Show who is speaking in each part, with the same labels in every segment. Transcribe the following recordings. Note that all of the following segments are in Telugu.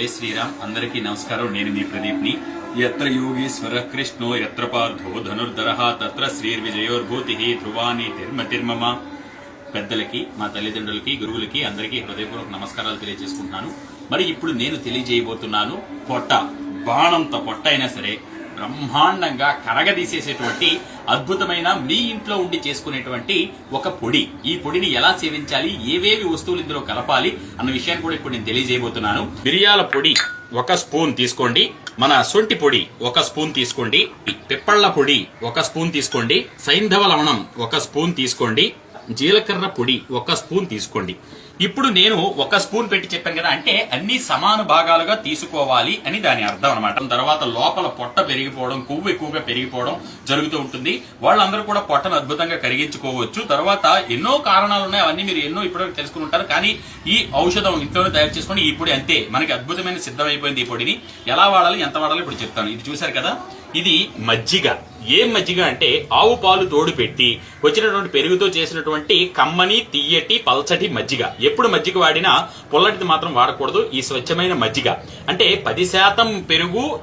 Speaker 1: జై శ్రీరామ్. అందరికీ నమస్కారం. నేను మీ ప్రదీప్ని ఎత్ర యోగీశ్వర కృష్ణో ఎత్ర పార్థో ధనుర్ధర తత్ర శ్రీర్విజయోర్భూతి ధ్రువాని తిర్మ తిర్మమ. పెద్దలకి మా తల్లిదండ్రులకి గురువులకి అందరికీ హృదయపూర్వక నమస్కారాలు తెలియజేసుకుంటున్నాను. మరి ఇప్పుడు నేను తెలియజేయబోతున్నాను పొట్ట. బాణంత పొట్ట అయినా సరే బ్రహ్మాండంగా కరగదీసేసేటువంటి అద్భుతమైన మీ ఇంట్లో ఉండి చేసుకునేటువంటి ఒక పొడి. ఈ పొడిని ఎలా సేవించాలి? ఏవేవి వస్తువులు ఇందులో కలపాలి? అన్న విషయాన్ని కూడా ఇప్పుడు నేను తెలియజేయబోతున్నాను. మిరియాల పొడి ఒక స్పూన్ తీసుకోండి. మన సొంటి పొడి ఒక స్పూన్ తీసుకోండి. పిప్పళ్ళ పొడి ఒక స్పూన్ తీసుకోండి. సైంధవ లవణం ఒక స్పూన్ తీసుకోండి. జీలకర్ర పొడి ఒక స్పూన్ తీసుకోండి. ఇప్పుడు నేను ఒక స్పూన్ పెట్టి చెప్పాను కదా అంటే అన్ని సమాన భాగాలుగా తీసుకోవాలి అని దాని అర్థం అనమాట తర్వాత లోపల పొట్ట పెరిగిపోవడం కొవ్వు ఎక్కువగా పెరిగిపోవడం జరుగుతూ ఉంటుంది. వాళ్ళందరూ కూడా పొట్టను అద్భుతంగా కరిగించుకోవచ్చు. తర్వాత ఎన్నో కారణాలు ఉన్నాయి అవన్నీ మీరు ఎన్నో ఇప్పటివరకు తెలుసుకుని ఉంటారు. కానీ ఈ ఔషధం ఇంట్లోనే తయారు చేసుకుని ఈ పొడి అంతే. మనకి అద్భుతమైన సిద్ధమైపోయింది ఈ పొడిని. ఎలా వాడాలి ఎంత వాడాలి ఇప్పుడు చెప్తాను. ఇది చూశారు కదా? ఇది మజ్జిగ. ఏం మజ్జిగ అంటే ఆవు పాలు తోడు పెట్టి వచ్చినటువంటి పెరుగుతో చేసినటువంటి కమ్మని తీయటి పల్చటి మజ్జిగ. ఎప్పుడు మజ్జిగ వాడినా పుల్లటిది మాత్రం వాడకూడదు. ఈ స్వచ్ఛమైన మజ్జిగ. అంటే పది శాతం పెరుగు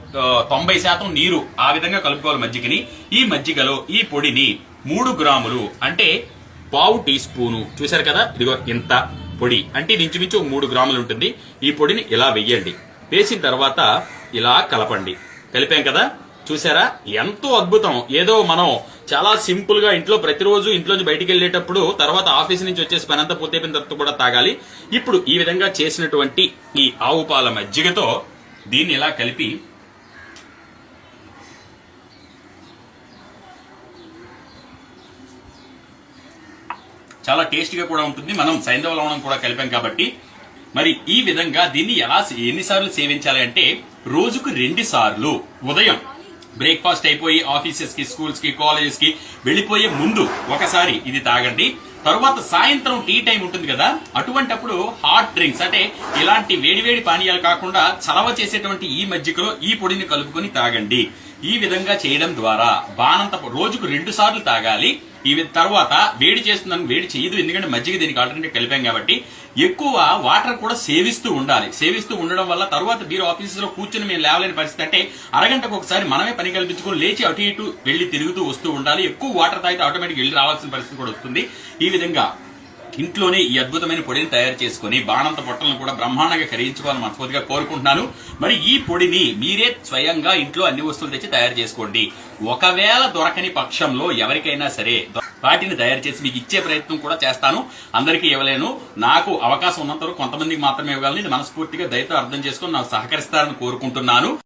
Speaker 1: తొంభై శాతం నీరు ఆ విధంగా కలుపుకోవాలి మజ్జిగని. ఈ మజ్జిగలో ఈ పొడిని మూడు గ్రాములు అంటే పావు టీ స్పూను. చూశారు కదా? ఇదిగో ఇంత పొడి. అంటే ఇది ఇంచుమించు మూడు గ్రాములు ఉంటుంది. ఈ పొడిని ఇలా వెయ్యండి. వేసిన తర్వాత ఇలా కలపండి. కలిపాం కదా? చూసారా? ఎంతో అద్భుతం. ఏదో మనం చాలా సింపుల్గా ఇంట్లో ప్రతిరోజు ఇంట్లోంచి బయటికి వెళ్ళేటప్పుడు తర్వాత ఆఫీస్ నుంచి వచ్చేసి పని అంతా పూర్తయిపోయిన తర్వాత కూడా తాగాలి. ఇప్పుడు ఈ విధంగా చేసినటువంటి ఈ ఆవు పాల మజ్జిగతో దీన్ని ఇలా కలిపి చాలా టేస్టీగా కూడా ఉంటుంది. మనం సైంధవ లవణం కూడా కలిపాం కాబట్టి. మరి ఈ విధంగా దీన్ని ఎలా ఎన్నిసార్లు సేవించాలి అంటే రోజుకు రెండు సార్లు ఉదయం బ్రేక్ఫాస్ట్ అయిపోయి ఆఫీసెస్కి స్కూల్స్కి కాలేజెస్కి వెళ్ళిపోయే ముందు ఒకసారి ఇది తాగండి. తరువాత సాయంత్రం టీ టైం ఉంటుంది కదా అటువంటప్పుడు హాట్ డ్రింక్స్ అంటే ఇలాంటి వేడివేడి పానీయాలు కాకుండా చలవ చేసేటువంటి ఈ మజ్జిగలో ఈ పొడిని కలుపుకొని తాగండి. ఈ విధంగా చేయడం ద్వారా బాణంత రోజుకు రెండు సార్లు తాగాలి. ఈ తర్వాత వేడి చేస్తుందని వేడి చేయదు ఎందుకంటే మజ్జిగ దీనికి ఆల్టర్నేట్ కలిపాం కాబట్టి ఎక్కువ వాటర్ కూడా సేవిస్తూ ఉండాలి. సేవిస్తూ ఉండడం వల్ల తర్వాత మీరు ఆఫీస్లో కూర్చొని మేము లేవలేని పరిస్థితి అంటే అరగంటకు ఒకసారి మనమే పని కల్పించుకొని లేచి అటు ఇటు వెళ్ళి తిరుగుతూ వస్తూ ఉండాలి. ఎక్కువ వాటర్ తాగితే ఆటోమేటిక్ వెళ్ళి రావాల్సిన పరిస్థితి కూడా వస్తుంది. ఈ విధంగా ఇంట్లోనే ఈ అద్భుతమైన పొడిని తయారు చేసుకుని బాణంత పొట్టలను కూడా బ్రహ్మాండంగా కరిగించుకోవాలని మనస్ఫూర్తిగా కోరుకుంటున్నాను. మరి ఈ పొడిని మీరే స్వయంగా ఇంట్లో అన్ని వస్తువులు తెచ్చి తయారు చేసుకోండి. ఒకవేళ దొరకని పక్షంలో ఎవరికైనా సరే వాటిని తయారు చేసి మీకు ఇచ్చే ప్రయత్నం కూడా చేస్తాను. అందరికీ ఇవ్వలేను. నాకు అవకాశం ఉన్నంత వరకు కొంతమందికి మాత్రమే ఇవ్వగలను ఇది మనస్ఫూర్తిగా దయతో అర్థం చేసుకొని నాకు సహకరిస్తారని కోరుకుంటున్నాను.